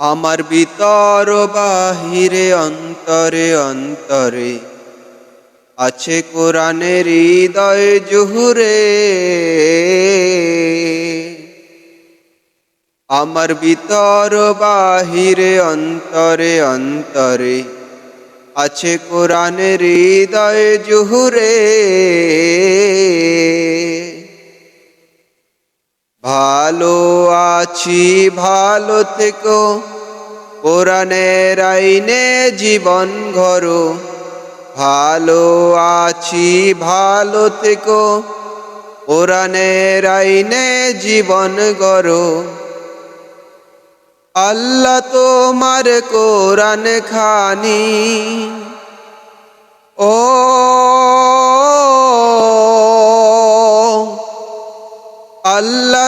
আমার ভিতর বাহিরে, অন্তরে অন্তরে আছে কোরআনের হৃদয় জুহুরে। আমার ভিতর বাহিরে, অন্তরে অন্তরে আছে কোরআনের হৃদয় জুহুরে। ভালো আছি, ভালো থেকো। কোরআনের আইনে জীবন ঘরো। ভালো আছি, ভালো থেকো। কোরআনের আইনে জীবন গড়ো আল্লাহ তোমার কোরআন খানি।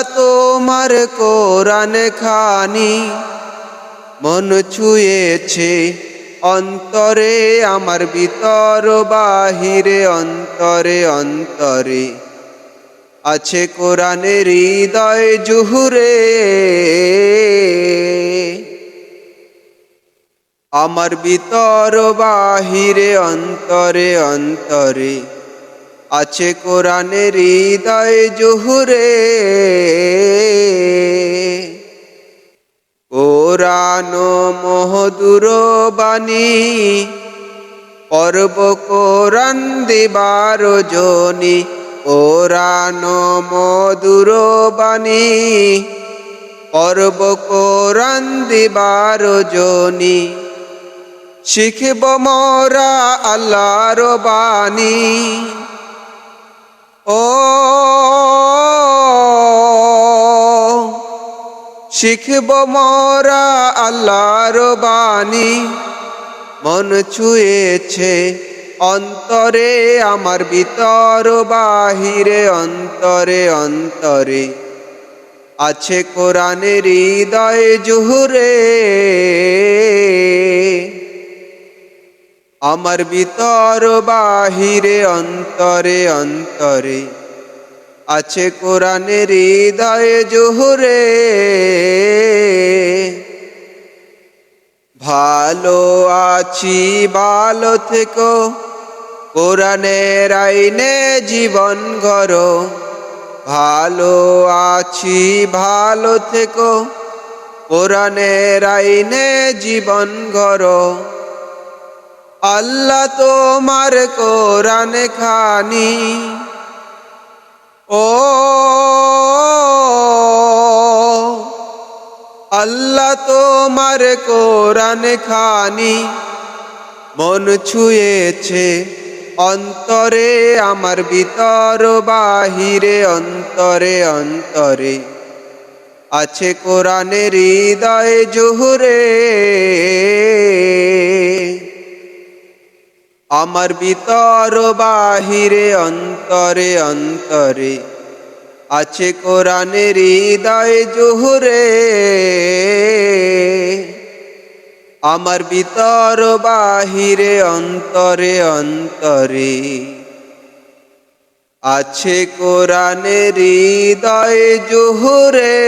তোমার কোরআন খানি। মন ছুঁয়েছে অন্তরে, আমার ভিতর, বাহিরে, অন্তরে অন্তরে। আছে কোরআনের হৃদয় জুহুরে। আমার ভিতর, বাহিরে, অন্তরে অন্তরে। আছে কোরআনের হৃদয় জুহুরে। কোরআন মহদুর বাণী, পর্ব কোরআন দিবার জনি। কোরআন মধুর বাণী, পর্ব কোরআন দিবার জনি। শিখব মোরা আল্লাহর বাণী। শিখব মরা আল্লাহর বাণী। মন ছুঁয়েছে অন্তরে, আমার ভিতর, বাহিরে, অন্তরে অন্তরে। আছে কোরআনের হৃদয় জুহুরে। আমার ভিতর, বাহিরে, অন্তরে অন্তরে। আছে কোরআনের হৃদয় জুহুরে। ভালো আছি, ভালো থেকো। কোরআনের আইনে জীবন গড়ো। ভালো আছি, ভালো থেকো। কোরআনের আইনে জীবন গড়ো। আল্লাহ তোমার কোরআন খানি। ও আল্লাহ তোমার কোরআন খানি মন ছুঁয়েছে অন্তরে, আমার ভিতর, বাহিরে, অন্তরে অন্তরে। আছে কোরআনের হৃদয় জুহুরে। আমার ভিতর বাহিরে, অন্তরে অন্তরে আছে কোরআনের হৃদয় জুহুরে। আমার ভিতর বাহিরে, অন্তরে অন্তরে আছে কোরআনের হৃদয় জুহুরে।